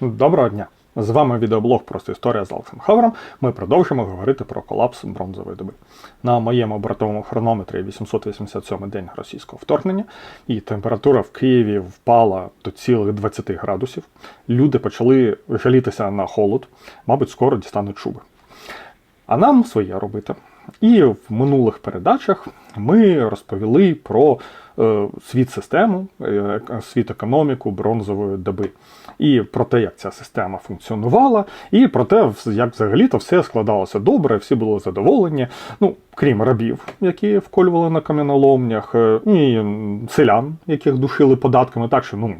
Доброго дня! З вами відеоблог Просто історія з Алексом Хавром. Ми продовжимо говорити про колапс бронзової доби. На моєму бортовому хронометрі 887 день російського вторгнення, і температура в Києві впала до цілих 20 градусів. Люди почали жалітися на холод, мабуть, скоро дістануть шуби. А нам своє робити. І в минулих передачах ми розповіли про світ систему, е, світ економіку бронзової доби, і про те, як ця система функціонувала, і про те, як взагалі-то все складалося добре, всі були задоволені. Ну, крім рабів, які вколювали на кам'яноломнях, е, і селян, яких душили податками, так що ну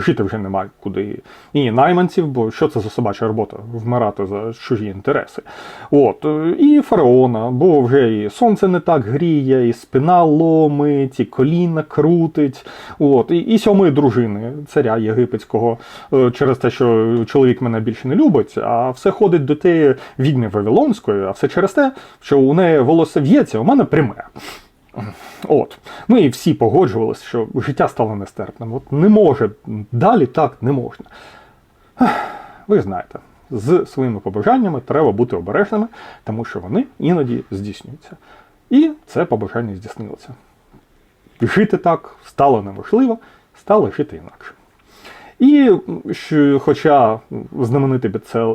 жити вже немає куди. І найманців, бо що це за собача робота? Вмирати за чужі інтереси. От, е, і фараона, бо вже і сонце не так гріє, і спина ломить, і коліна крутить. От, і, і сьомої дружини, царя єгипетського, е, через те, що чоловік мене більше не любить, а все ходить до тієї відьми Вавилонської, а все через те, що у неї волосся в'ється, у мене пряме. От. Ми всі погоджувалися, що життя стало нестерпним. От не може, далі так не можна. Ви знаєте, з своїми побажаннями треба бути обережними, тому що вони іноді здійснюються. І це побажання здійснилося. Жити так стало неможливо, стало жити інакше. І що, хоча знаменитий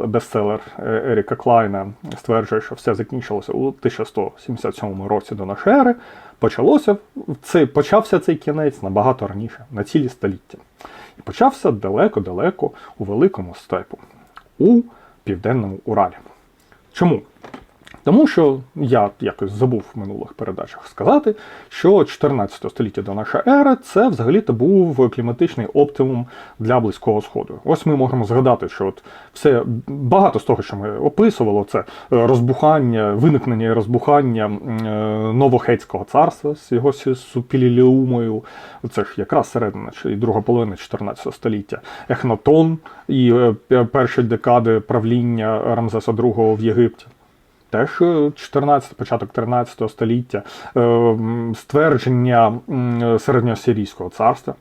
бестселер е, Еріка Клайна стверджує, що все закінчилося у 1177 році до нашої ери, почалося це, почався цей кінець набагато раніше, на цілі століття. І почався далеко-далеко у великому степу, у південному Уралі. Чому? Тому що я якось забув в минулих передачах сказати, що 14 століття до нашої ери це взагалі-то був кліматичний оптимум для близького сходу. Ось ми можемо згадати, що от все багато з того, що ми описували, це розбухання, виникнення і розбухання е, Новохетського царства з його супіліліумою. Це ж якраз середина і друга половина 14 століття. Ехнатон і е, перші декади правління Рамзеса II в Єгипті теж 14, початок 13 століття, е, ствердження середньосирійського царства,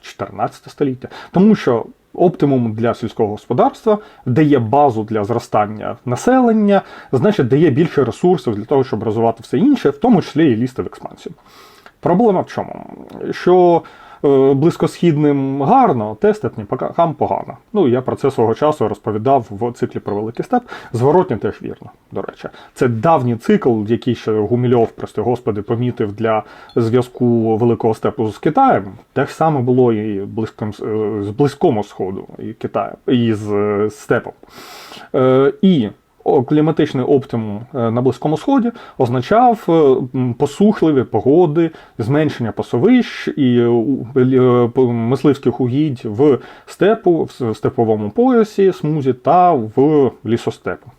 14 століття, тому що. Оптимум для сільського господарства дає базу для зростання населення, значить дає більше ресурсів для того, щоб розвивати все інше, в тому числі і лізти в експансію. Проблема в чому? Що е, близькосхідним гарно, тестетні покам погано. Ну, я про це свого часу розповідав в циклі про Великий Степ. Зворотня теж вірно, до речі. Це давній цикл, який ще Гумільов, прости господи, помітив для зв'язку Великого Степу з Китаєм. Те ж саме було і близьком, е, з Близькому Сходу і Китаю, і з е, степом. Е, І кліматичний оптимум е, на Близькому Сході означав е, посухливі погоди, зменшення пасовищ і е, мисливських угідь в степу, в степовому поясі, смузі та в лісостепу.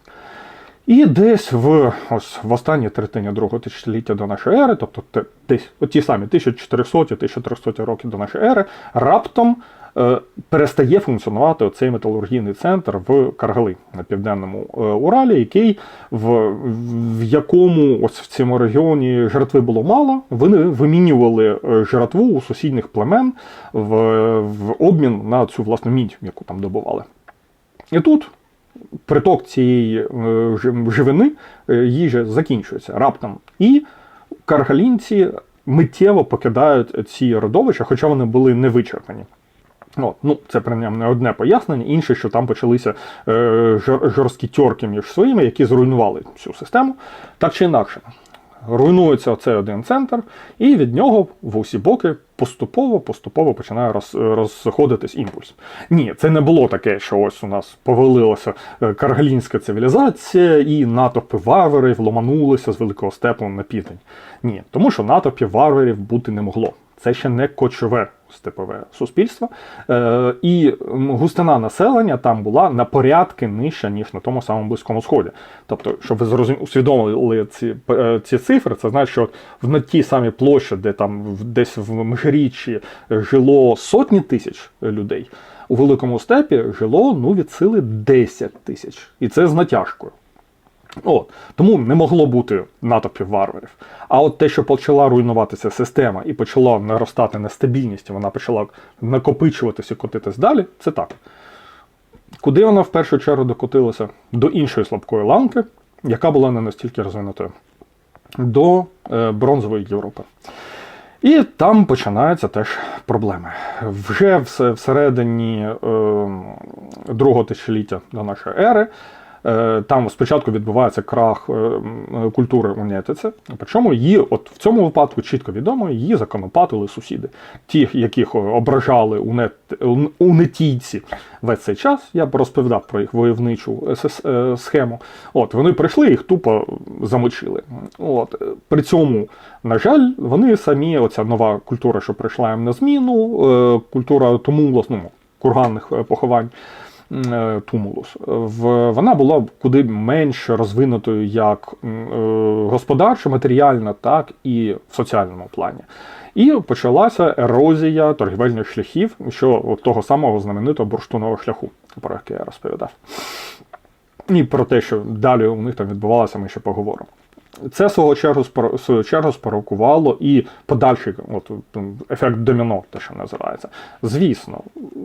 І десь в ось в останній третині другого тисячоліття до нашої ери, тобто десь ті самі 1400-1300 роки до нашої ери, раптом перестає функціонувати оцей металургійний центр в Каргали на південному е, Уралі, який в, в якому ось в цьому регіоні жертви було мало. Вони вимінювали е, жратву у сусідніх племен в, в обмін на цю власну мідь, яку там добували. І тут приток цієї е, живини, е, їжі закінчується раптом. І каргалінці миттєво покидають ці родовища, хоча вони були не вичерпані. От, ну, це принаймні одне пояснення, інше, що там почалися е, жор- жорсткі тьорки між своїми, які зруйнували цю систему. Так чи інакше, руйнується оцей один центр, і від нього в усі боки поступово поступово починає роз, розходитись імпульс. Ні, це не було таке, що ось у нас повалилася е, каргалінська цивілізація, і натовпи варварів ломанулися з великого степу на південь. Ні, тому що натовпів варварів бути не могло. Це ще не кочове степове суспільство. Е, і густина населення там була на порядки нижча, ніж на тому самому Близькому Сході. Тобто, щоб ви зрозум... усвідомили ці, е, ці цифри, це значить, що в на тій самій площі, де там десь в Межиріччі жило сотні тисяч людей, у Великому степі жило ну, від сили 10 тисяч. І це з натяжкою. От. Тому не могло бути натовпів варварів. А от те, що почала руйнуватися система і почала наростати нестабільність, вона почала накопичуватися і котитись далі, це так. Куди вона в першу чергу докотилася? До іншої слабкої ланки, яка була не настільки розвинутою, до е, бронзової Європи. І там починаються теж проблеми. Вже всередині е, другого тисячоліття до нашої ери. Е, Там спочатку відбувається крах е, культури унетиці, причому її, от в цьому випадку чітко відомо, її законопатили сусіди. Ті, яких ображали унет, ун- унетійці весь цей час, я б розповідав про їх войовничу е, схему. От вони прийшли, їх тупо замочили. От е, при цьому, на жаль, вони самі, оця нова культура, що прийшла їм на зміну, е, культура тумулос, ну, курганних е, поховань. Е, Тумулус, вона була куди менш розвинутою як е, господарчо, матеріально, так і в соціальному плані. І почалася ерозія торгівельних шляхів, що от того самого знаменитого бурштунового шляху, про який я розповідав. І про те, що далі у них там відбувалося, ми ще поговоримо. Це свого чергу свою чергу спровокувало і подальший от, ефект доміно, те, що називається. Звісно,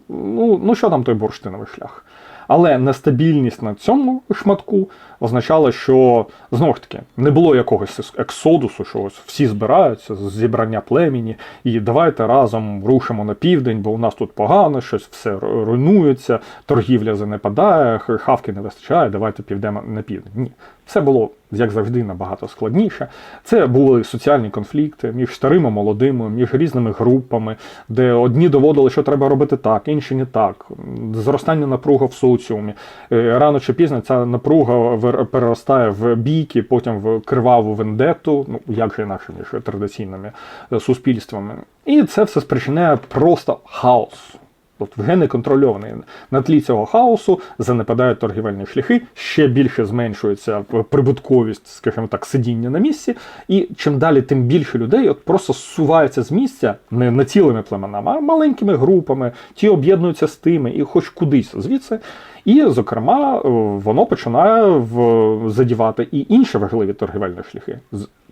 ну, ну що там той бурштиновий шлях? Але нестабільність на цьому шматку означала, що знову ж таки не було якогось ексодусу, що ось всі збираються з зібрання племені, і давайте разом рушимо на південь, бо у нас тут погано, щось все руйнується, торгівля занепадає, хавки не вистачає, давайте підемо на південь. Ні. Все було, як завжди, набагато складніше. Це були соціальні конфлікти між старими молодими, між різними групами, де одні доводили, що треба робити так, інші не так. Зростання напруга в соціумі. Е, Рано чи пізно ця напруга переростає в бійки, потім в криваву вендетту, ну як же інакше, ніж традиційними е, суспільствами. І це все спричиняє просто хаос. От вже неконтрольований. На тлі цього хаосу занепадають торгівельні шляхи, ще більше зменшується прибутковість, скажімо так, сидіння на місці. І чим далі, тим більше людей от просто зсуваються з місця не, не цілими племенами, а маленькими групами, ті об'єднуються з тими і хоч кудись звідси. І, зокрема, е, воно починає в, задівати і інші важливі торгівельні шляхи.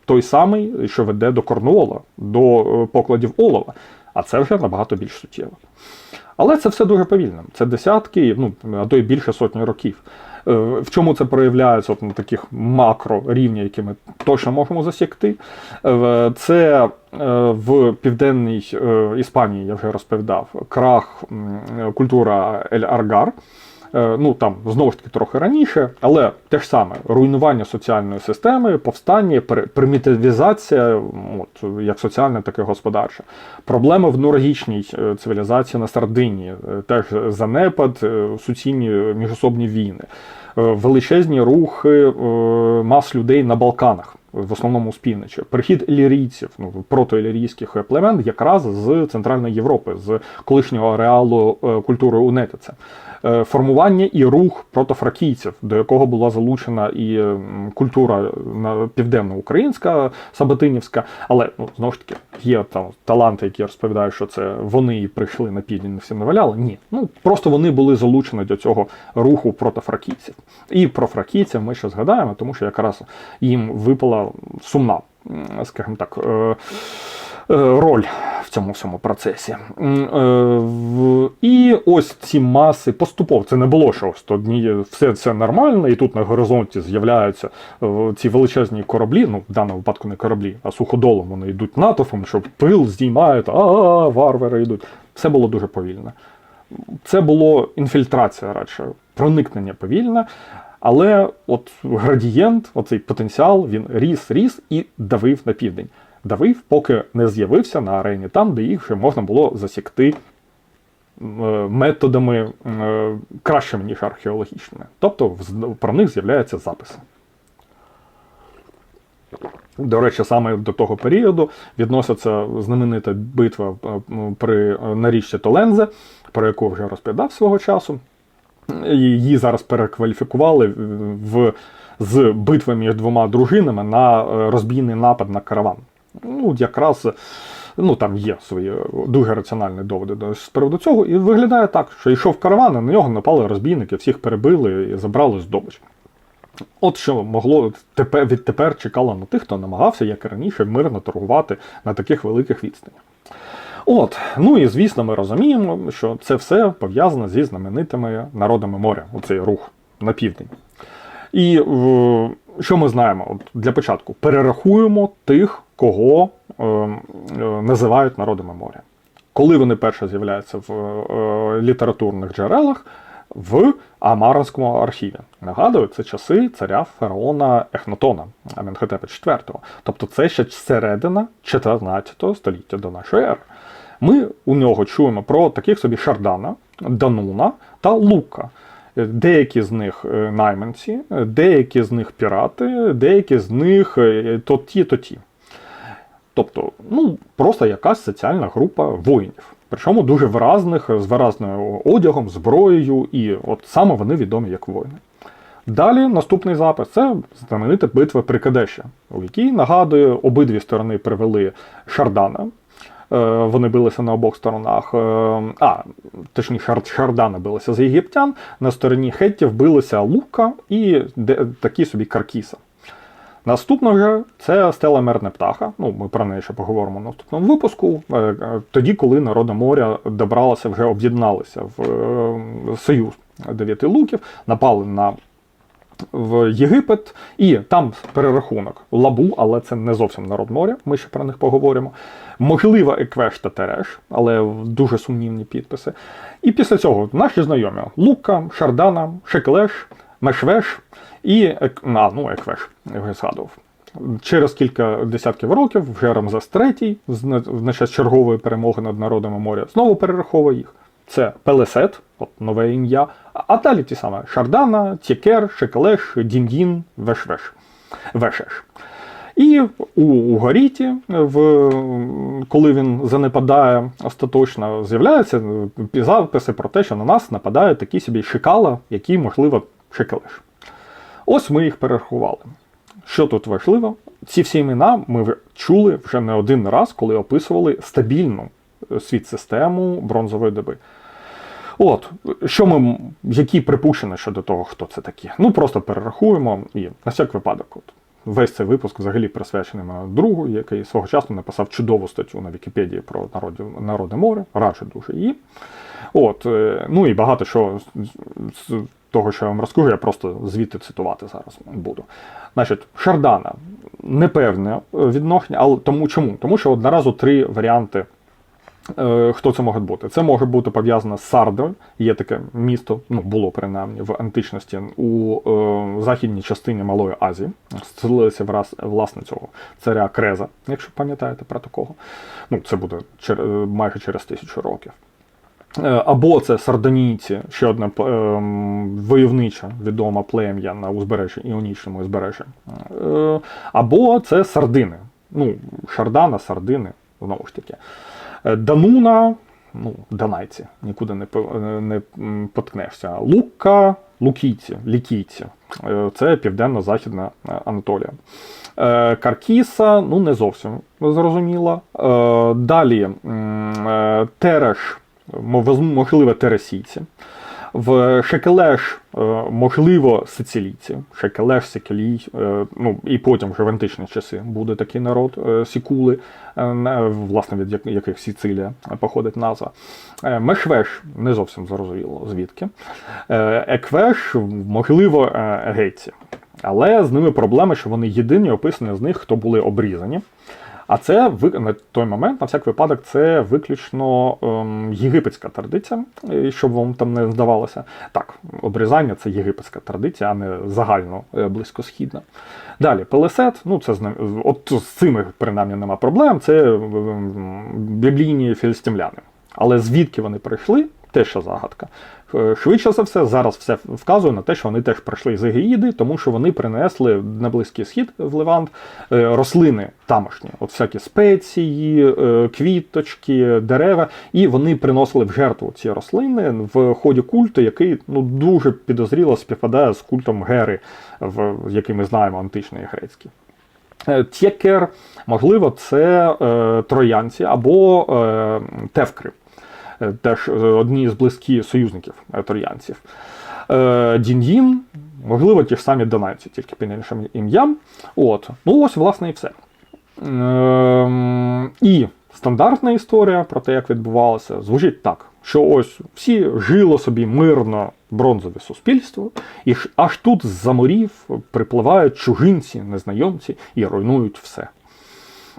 Той самий, що веде до Корнуола, до е, покладів олова. А це вже набагато більш суттєво. Але це все дуже повільно. Це десятки, ну а то й більше сотні років. Е, В чому це проявляється от на таких макро рівні, які ми точно можемо засікти? Е, Це е, в південній Іспанії, я вже розповідав, крах культура Ель Аргар. Е, Ну там знову ж таки трохи раніше, але те ж саме руйнування соціальної системи, повстання, примітивізація, от як соціальна, так і господарча. Проблеми в норвегічній е, цивілізації на Сардинії, е, теж занепад, суцільні міжособні війни, величезні рухи мас людей на Балканах. В основному з півночі. Прихід ілірійців, ну, протоілірійських племен якраз з Центральної Європи, з колишнього ареалу культури Унетиця. Е, Формування і рух протофракійців, до якого була залучена і культура південноукраїнська, сабатинівська, але ну, знову ж таки є там таланти, які розповідають, що це вони і прийшли на південь, всім наваляли. Ні, ну просто вони були залучені до цього руху протофракійців. І про фракійців ми ще згадаємо, тому що якраз їм випала сумна, скажімо так. Е, Роль в цьому всьому процесі. Е, І ось ці маси поступово це не було що одні, все це нормально, і тут на горизонті з'являються е, ці величезні кораблі. Ну, в даному випадку не кораблі, а суходолом вони йдуть натовпом, що пил здіймають, а варвари йдуть. Все було дуже повільно. Це було інфільтрація радше, проникнення повільне. Але от градієнт, оцей потенціал, він ріс, ріс і давив на південь. Давив, поки не з'явився на арені там, де їх вже можна було засікти е, методами е, кращими, ніж археологічними. Тобто про них з'являються записи. До речі, саме до того періоду відноситься знаменита битва е, при е, Толензе, про яку вже розповідав свого часу. Її зараз перекваліфікували в, з битви між двома дружинами на розбійний напад на караван. Ну, якраз ну, там є свої дуже раціональні доводи до- з приводу цього. І виглядає так, що йшов караван, а на нього напали розбійники, всіх перебили і забрали здобич. От що могло тепер, відтепер чекало на тих, хто намагався, як і раніше, мирно торгувати на таких великих відстанях. От, ну і звісно, ми розуміємо, що це все пов'язано зі знаменитими народами моря, оцей рух на південь. І е, що ми знаємо? От Для початку перерахуємо тих, кого е, е, називають народами моря. Коли вони перше з'являються в літературних джерелах в Амаронському архіві. Нагадую, це часи царя фараона Ехнатона Аменхотепа IV. Тобто це ще середина 14 століття до нашої ери. Ми у нього чуємо про таких собі Шардана, Дануна та Лука. Деякі з них е, найманці, деякі з них пірати, деякі з них е, то ті, то ті. Тобто, ну, просто якась соціальна група воїнів. Причому дуже виразних, з виразною одягом, зброєю, і от саме вони відомі як воїни. Далі наступний запис це знаменита битва при Кадеші, у якій, нагадую, обидві сторони привели Шардана. Е, Вони билися на обох сторонах. Е, А, точніше, Шардана билися за єгиптян, на стороні Хеттів билися Лука і такі собі Каркіса. Наступна вже це стела мерне птаха. Ну, ми про неї ще поговоримо в наступному випуску. Е, Тоді, коли народи моря добралися, вже об'єдналися в союз дев'яти луків, напали на в Єгипет, і там перерахунок Лабу, але це не зовсім народ моря. Ми ще про них поговоримо. Можливо, Еквеш та Тереш, але дуже сумнівні підписи. І після цього наші знайомі Лука, Шардана, Шекелеш, Мешвеш і а, ну, Еквеш, згадував. Через кілька десятків років вже Рамзес III, на час чергової перемоги над народами моря, знову перераховує їх. Це Пелесет, от нове ім'я, а- далі ті саме Шардана, Тєкер, Шекелеш, Діндін, Вешвеш. Вешеш. І у, Горіті, в, коли він занепадає остаточно, з'являються е, записи про те, що на нас нападає такі собі шикала, які, можливо, шекелеш. Ось ми їх перерахували. Що тут важливо? Ці всі імена ми чули вже не один раз, коли описували стабільну е, світ-систему бронзової доби. От, що ми, які припущення щодо того, хто це такі? Ну, просто перерахуємо і на всяк випадок. От, весь цей випуск взагалі присвячений моєму другу, який свого часу написав чудову статтю на Вікіпедії про народи, народне море, раджу дуже її. От, е, ну і багато що з того, що я вам розкажу, я просто звідти цитувати зараз буду. Значить, Шардана непевне відношення, але тому чому? Тому що одразу три варіанти. Е, Хто це може бути? Це може бути пов'язано з Сардою. Є таке місто, ну було принаймні в античності у е, західній частині Малої Азії. Зцілилися враз власне цього царя Креза, якщо пам'ятаєте про такого. Ну, це буде чер, е, майже через тисячу років. Е, Або це сардонійці, ще одне п- ем, войовниче відоме плем'я на узбережжі Іонічному узбережжі. Е, Або це сардини. Ну, Шардана, сардини, знову ж таки. Е, Дануна, ну, данайці, нікуди не, не поткнешся. Лука, лукійці, лікійці. Е, Це південно-західна е, Анатолія. Е, Каркіса, ну не зовсім зрозуміло. Е, Далі е, Тереш, можливо, тересійці. В Шекелеш, е, можливо, сицилійці. Шекелеш, Секелій, е, ну і потім вже в античні часи буде такий народ е, Сікули, власне від яких Сицилія походить назва. Мешвеш не зовсім зрозуміло звідки. Еквеш, можливо, е. Але з ними проблема, що вони єдині описані з них, хто були обрізані. А це на той момент, на всяк випадок, це виключно ем, єгипетська традиція, е, щоб вам там не здавалося. Так, обрізання це єгипетська традиція, а не загально е, близькосхідна. Далі, Пелесет, ну це от з цими принаймні нема проблем. Це ем, біблійні філістимляни. Але звідки вони прийшли, теж загадка. Е, Швидше за все, зараз все вказує на те, що вони теж прийшли з Егеїди, тому що вони принесли на Близький Схід в Левант е, рослини тамошні, от всякі спеції, е, квіточки, дерева, і вони приносили в жертву ці рослини в ході культу, який ну дуже підозріло співпадає з культом Гери, в який ми знаємо, античний грецький. Тєкер, можливо, це е, троянці або е, тевкри. Е, Теж е, одні з близьких союзників троянців. Е, Дін'їн, можливо, ті ж самі донайці, тільки під іншим ім'ям. От. Ну ось, власне, і все. Ем, І стандартна історія про те, як відбувалося, звучить так, що ось всі жило собі мирно бронзове суспільство, і аж тут з-за морів припливають чужинці, незнайомці і руйнують все.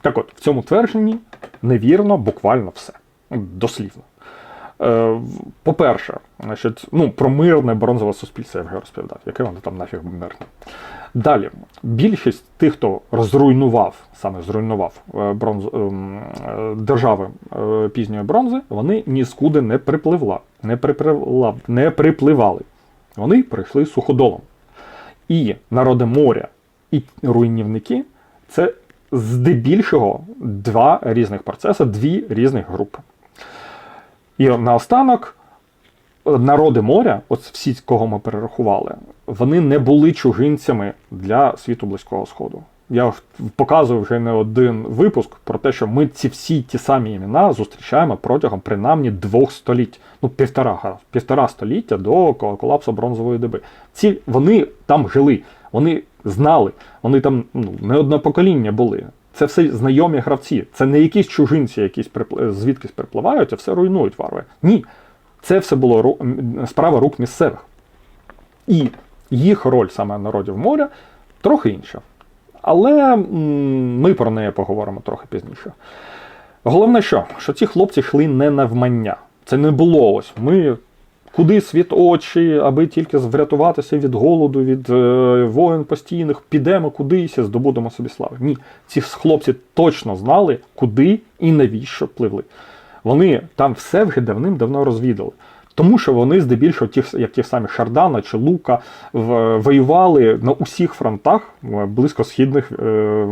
Так от, в цьому твердженні невірно буквально все. Дослівно. Е, По-перше, ну, про мирне бронзове суспільство я вже розповідав, яке воно там нафіг мирне. Далі, більшість тих, хто розруйнував, саме зруйнував е, бронз, ем, е, держави пізньої бронзи, вони нікуди не припливла, не, припливла, не припливали. Вони прийшли суходолом. І народи моря, і руйнівники це здебільшого два різних процеси, дві різних групи. І наостанок, народи моря, от всі, кого ми перерахували, вони не були чужинцями для світу Близького Сходу. Я показую вже не один випуск про те, що ми ці всі ті самі імена зустрічаємо протягом принаймні двох століть, ну півтора, півтора століття до колапсу бронзової доби. Ці вони там жили, вони знали, вони там ну, не одне покоління були. Це все знайомі гравці. Це не якісь чужинці, якісь припл- звідкись припливають, а все руйнують варви. Ні. Це все було ру- справа рук місцевих. І їх роль саме народів моря трохи інша. Але ми про неї поговоримо трохи пізніше. Головне, що? Що ці хлопці йшли не навмання. Це не було ось. Ми куди світ очі, аби тільки врятуватися від голоду, від е, воїн постійних, підемо кудись і здобудемо собі слави. Ні, ці хлопці точно знали, куди і навіщо пливли. Вони там все вже давним-давно розвідали. Тому що вони здебільшого, ті, як ті самі Шардана чи Лука, воювали на усіх фронтах е, близькосхідних е,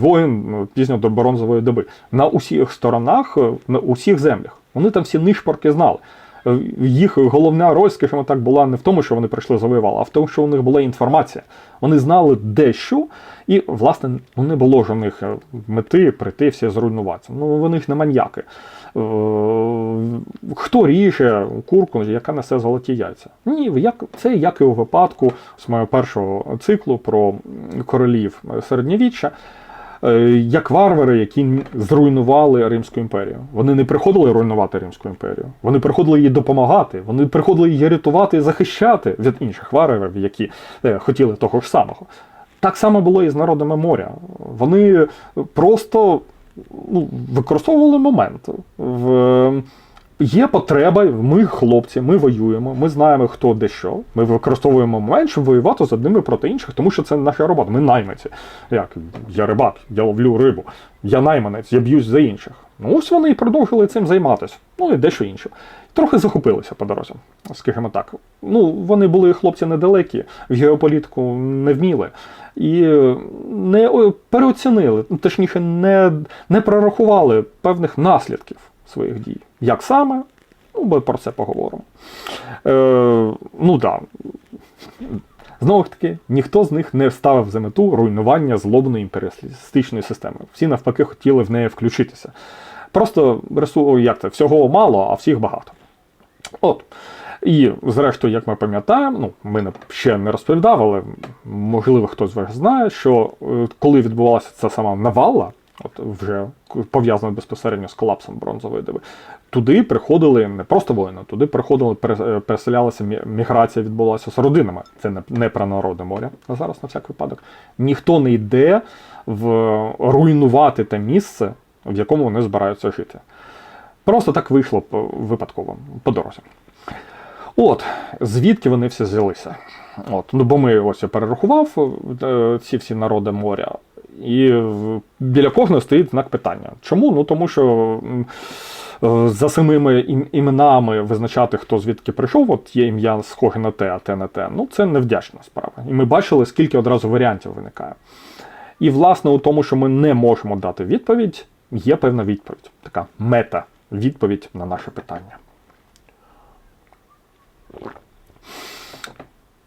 воїн пізньо до бронзової доби. На усіх сторонах, на усіх землях. Вони там всі нишпорки знали. Їх головна роль, скажімо так, була не в тому, що вони прийшли завоювали, а в тому, що у них була інформація. Вони знали де що, і, власне, ну, не було ж у них е, мети прийти всі зруйнуватися. Ну, вони ж не маньяки. Е, Хто ріже курку, яка несе золоті яйця? Ні, як, це як і у випадку з моєго першого циклу про королів середньовіччя. Е, Як варвари, які зруйнували Римську імперію. Вони не приходили руйнувати Римську імперію. Вони приходили їй допомагати. Вони приходили її рятувати і захищати від інших варварів, які е, хотіли того ж самого. Так само було і з народами моря. Вони просто ну, використовували момент. В, є потреба, ми хлопці, ми воюємо, ми знаємо, хто де що. Ми використовуємо момент, щоб воювати з одними проти інших, тому що це наша робота. Ми найманці. Як я рибак, я ловлю рибу, я найманець, я б'юсь за інших. Ну ось вони і продовжили цим займатися. Ну і дещо інше. Трохи захопилися по дорозі, скажімо так. Ну, вони були хлопці недалекі, в геополітику не вміли. І не переоцінили, точніше, не, не прорахували певних наслідків своїх дій. Як саме? Ну, ми про це поговоримо. Е, ну так. Да. Знову ж таки, ніхто з них не ставив за мету руйнування злобної імперіалістичної системи. Всі навпаки хотіли в неї включитися. Просто ресу, як це, всього мало, а всіх багато. От. І, зрештою, як ми пам'ятаємо, ну, ми ще не розповідав, але можливо хтось з вас знає, що е, коли відбувалася ця сама навала, от вже пов'язана безпосередньо з колапсом бронзової доби, туди приходили не просто воїни, туди приходили, е, переселялася мі- міграція, відбулася з родинами. Це не, не про народи моря, а зараз на всяк випадок. Ніхто не йде в руйнувати те місце, в якому вони збираються жити. Просто так вийшло випадково по дорозі. От, звідки вони всі взялися? От, ну, бо ми ось я перерахував е, ці всі народи моря, і біля кожного стоїть знак питання. Чому? Ну тому що е, за самими іменами визначати, хто звідки прийшов, от є ім'я схоже на те, а те на те. Ну це невдячна справа. І ми бачили, скільки одразу варіантів виникає. І, власне, у тому, що ми не можемо дати відповідь, є певна відповідь. Така мета-відповідь на наше питання.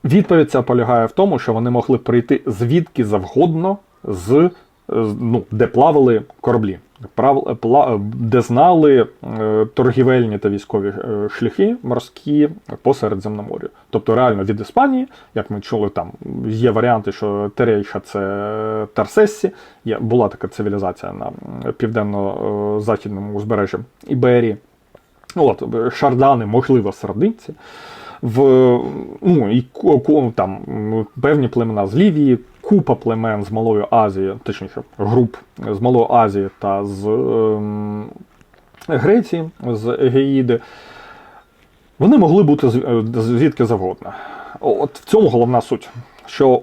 Відповідь ця полягає в тому, що вони могли прийти звідки завгодно, з, з, ну, де плавали кораблі. прав- пла- де знали е, торгівельні та військові е, шляхи морські по Середземномор'ю. Тобто, реально від Іспанії, як ми чули, там є варіанти, що Терейша це Тарсессі, є, була така цивілізація на південно-західному узбережжі Іберії. От, шардани, можливо, сардинці. В, ну, і там, певні племена з Лівії, купа племен з Малої Азії, точніше, груп з Малої Азії та з ем, Греції, з Егеїди. Вони могли бути е, звідки завгодно. От в цьому головна суть, що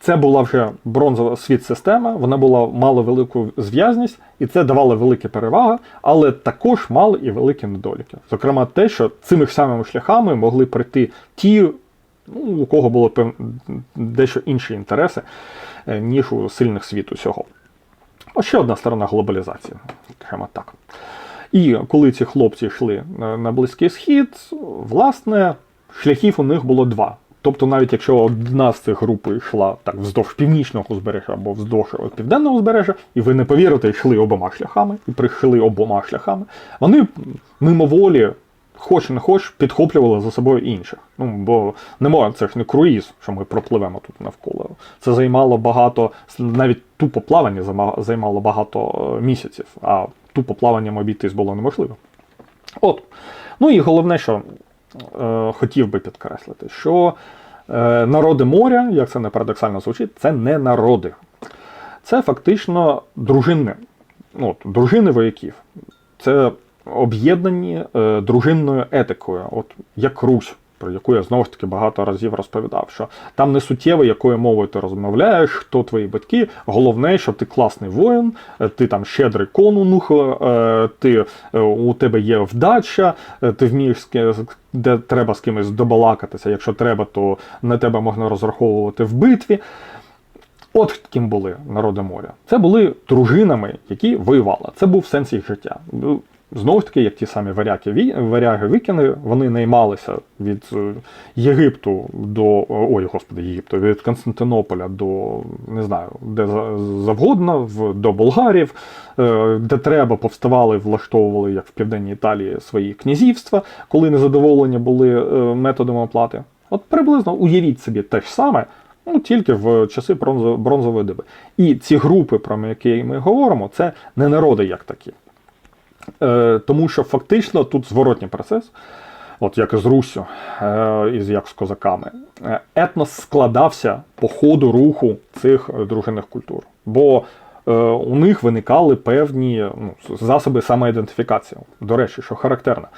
це була вже бронзова світ-система, вона була мала велику зв'язність, і це давало великі переваги, але також мали і великі недоліки. Зокрема, те, що цими ж самими шляхами могли прийти ті, ну, у кого було дещо інші інтереси, е, ніж у сильних світу цього. Ось ще одна сторона глобалізації, скажімо так. І коли ці хлопці йшли на Близький Схід, власне, шляхів у них було два. Тобто, навіть якщо одна з цих груп йшла так вздовж північного узбережжя або вздовж південного узбережжя, і ви не повірите, йшли обома шляхами, і прийшли обома шляхами, вони мимоволі, хоч не хоч, підхоплювали за собою інших. Ну, бо не може, це ж не круїз, що ми пропливемо тут навколо. Це займало багато, навіть тупо плавання займало багато е, місяців, а тупо плаванням обійтись було неможливо. От. Ну і головне, що е, хотів би підкреслити, що е, народи моря, як це не парадоксально звучить, це не народи. Це фактично дружини, ну, от, дружини вояків. Це об'єднані е, дружинною етикою, от як Русь. Про яку я знову ж таки багато разів розповідав, що там не суттєво, якою мовою ти розмовляєш, хто твої батьки. Головне, що ти класний воїн, е, ти там щедрий конунг, е, ти, у тебе є вдача, ти вмієш де треба з кимось добалакатися. Якщо треба, то на тебе можна розраховувати в битві. От ким були народи моря. Це були дружинами, які воювали. Це був сенс їх життя. Знову ж таки, як ті самі варяги, ві- варяги вікінги, вони наймалися від е, Єгипту до ой, господи, Єгипту, від Константинополя до не знаю, де завгодно, в, до болгарів, е, де треба, повставали, влаштовували, як в південній Італії, свої князівства, коли незадоволені були е, методами оплати. От приблизно уявіть собі те ж саме, Ну, тільки в часи бронзо- бронзової доби. І ці групи, про які ми говоримо, це не народи як такі. Е, тому що фактично тут зворотній процес, от як і з Руссю, е, і з- як з козаками, Е, етнос складався по ходу руху цих е, дружинних культур. Бо е, у них виникали певні ну, засоби самоідентифікації. До речі, що характерно.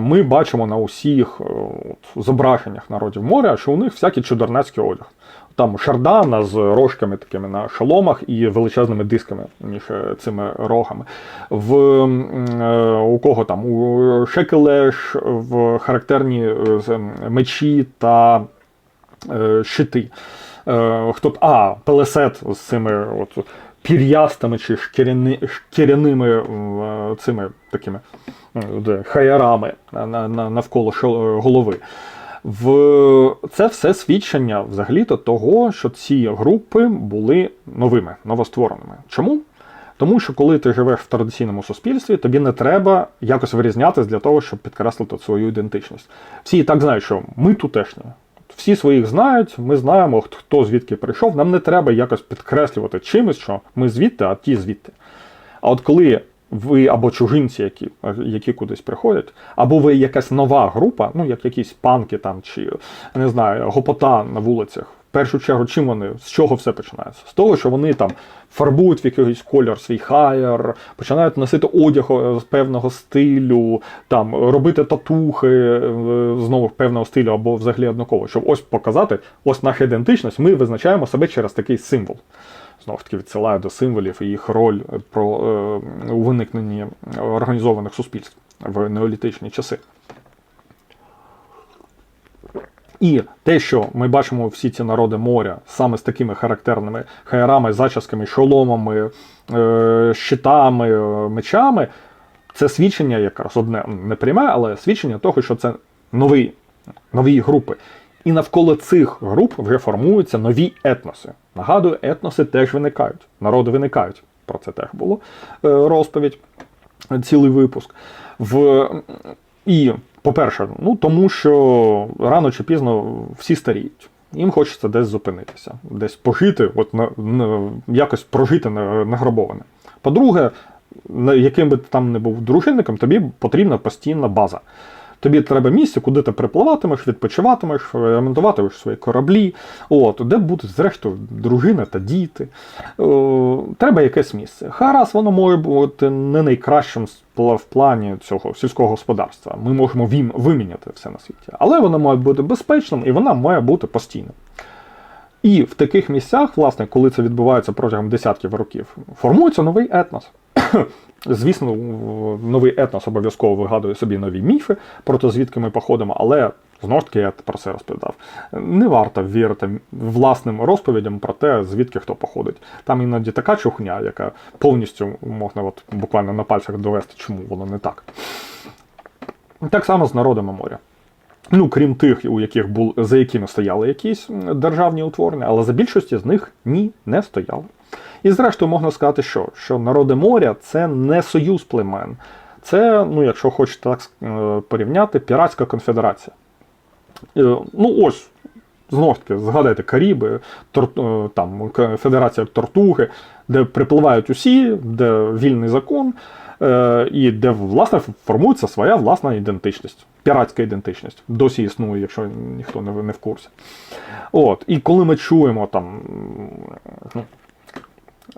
Ми бачимо на усіх от, зображеннях народів моря, що у них всякий чудернацький одяг. Там шардана з рожками такими на шоломах і величезними дисками між е, цими рогами. В, е, у кого там? У Шекелеш в характерні е, мечі та щити. Хто а, пелесет з цими от, пір'ястими чи шкіряни, шкіряними цими такими на- навколо голови. В це все свідчення взагалі-то того, що ці групи були новими, новоствореними. Чому? Тому що коли ти живеш в традиційному суспільстві, тобі не треба якось вирізнятися для того, щоб підкреслити свою ідентичність. Всі і так знають, що ми тутешні. Всі своїх знають, ми знаємо, хто звідки прийшов. Нам не треба якось підкреслювати чимось, що ми звідти, а ті звідти. А от коли ви або чужинці, які, які кудись приходять, або ви якась нова група, ну як якісь панки там, чи не знаю, гопота на вулицях. В першу чергу, чим вони, з чого все починається? З того, що вони там фарбують в якийсь кольор свій хайер, починають носити одяг е, з певного стилю, там робити татухи е, знову певного стилю або взагалі однаково, щоб ось показати, ось наша ідентичність, ми визначаємо себе через такий символ знову ж таки відсилаю до символів і їх роль про, е, у виникненні організованих суспільств в неолітичні часи. І те, що ми бачимо всі ці народи моря саме з такими характерними хаярами, зачісками, шоломами, е, щитами, е, мечами, це свідчення якраз одне не пряме, але свідчення того, що це нові, нові групи. І навколо цих груп вже формуються нові етноси. Нагадую, етноси теж виникають, народи виникають. про це теж було е, розповідь, цілий випуск. В... І, по-перше, ну тому що рано чи пізно всі старіють. Їм хочеться десь зупинитися, десь пожити, от на, на якось прожити на- награбоване. По-друге, яким би ти там не був дружинником, тобі потрібна постійна база. Тобі треба місце, куди ти припливатимеш, відпочиватимеш, ремонтуватимеш свої кораблі, от, де будуть, зрештою, дружина та діти. О, треба якесь місце. Харас, воно може бути не найкращим в плані цього сільського господарства. Ми можемо виміняти все на світі. Але воно має бути безпечним і вона має бути постійним. І в таких місцях, власне, коли це відбувається протягом десятків років, формується новий етнос. Звісно, новий етнос обов'язково вигадує собі нові міфи про те, звідки ми походимо, але знову ж таки я про це розповідав. Не варто вірити власним розповідям про те, звідки хто походить. Там іноді така чухня, яка повністю можна от буквально на пальцях довести, чому воно не так. Так само з народами моря. Ну, крім тих, у яких бул, за якими стояли якісь державні утворення, але за більшості з них ні, не стояли. І зрештою можна сказати, що, що народи моря це не союз племен. Це, ну, якщо хочете так е, порівняти, піратська конфедерація. Е, Ну, ось, знову ж таки, згадайте Каріби, тор, е, там, Федерація Тортуги, де припливають усі, де вільний закон, і де, власне, формується своя власна ідентичність. Піратська ідентичність. Досі існує, якщо ніхто не в курсі. От. І коли ми чуємо там. ну,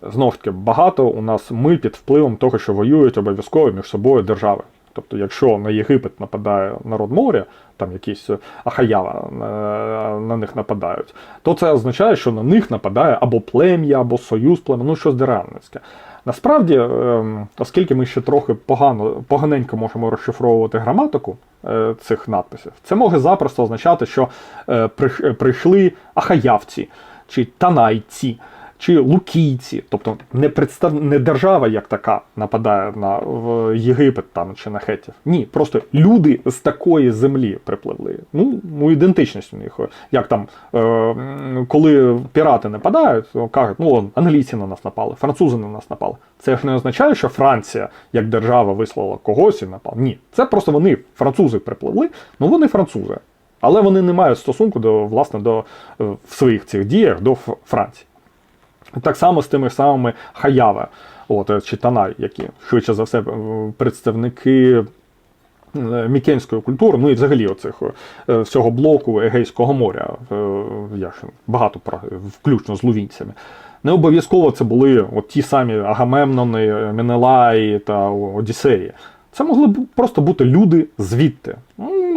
Знову ж таки, багато у нас ми під впливом того, що воюють обов'язково між собою держави. Тобто, якщо на Єгипет нападає народ моря, там якісь е, Ахаява е, на них нападають, то це означає, що на них нападає або плем'я, або союз племен, ну щось державницьке. Насправді, ем, оскільки ми ще трохи погано, поганенько можемо розшифровувати граматику е, цих надписів, це може запросто означати, що прийшли ахаявці чи танайці чи лукійці, тобто не представ... не держава як така нападає на в Єгипет там чи на хетів. Ні, просто люди з такої землі припливли. Ну, ну ідентичність у них. Як там, е, коли пірати нападають, то кажуть, ну англійці на нас напали, французи на нас напали. Це ж не означає, що Франція як держава вислала когось і напала. Ні, це просто вони, французи, припливли, ну вони французи. Але вони не мають стосунку до власне до е, в своїх цих діях до Франції. Так само з тими самими Хаяве, от, чи Танай, які швидше за все представники е, мікенської культури, ну і взагалі оцих е, всього блоку Егейського моря, е, я ж багато включно з лувінцями. Не обов'язково це були от ті самі Агамемнони, Менелаї та Одіссеї. Це могли б просто бути люди звідти.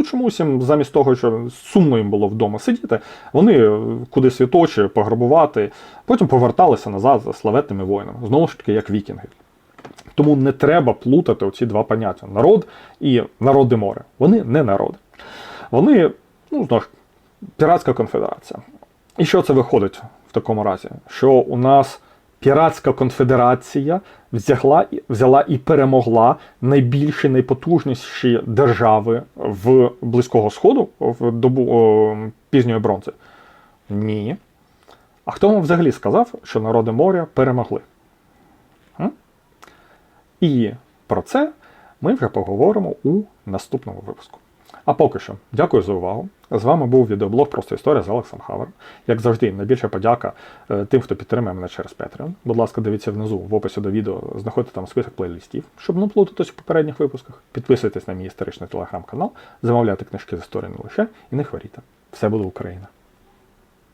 Ну, чомусь їм замість того, що сумно їм було вдома сидіти, вони е, кудись відточі, пограбувати, потім поверталися назад за славетними воїнами. Знову ж таки, як вікінги. Тому не треба плутати оці два поняття: народ і народи моря. Вони не народи. Вони, ну, знову ж, піратська конфедерація. І що це виходить в такому разі? Що у нас піратська конфедерація взяла, взяла і перемогла найбільші, найпотужніші держави в Близького Сходу в добу о, пізньої бронзи? Ні. А хто вам взагалі сказав, що народи моря перемогли? М? І про це ми вже поговоримо у наступному випуску. А поки що, дякую за увагу. З вами був відеоблог Просто історія з Олексом Хавером. Як завжди, найбільша подяка е, тим, хто підтримує мене через Patreon. Будь ласка, дивіться внизу в описі до відео, знаходьте там список плейлистів, щоб не плутатись у попередніх випусках. Підписуйтесь на мій історичний телеграм-канал, замовляйте книжки з історії не лише і не хворійте. Все буде Україна!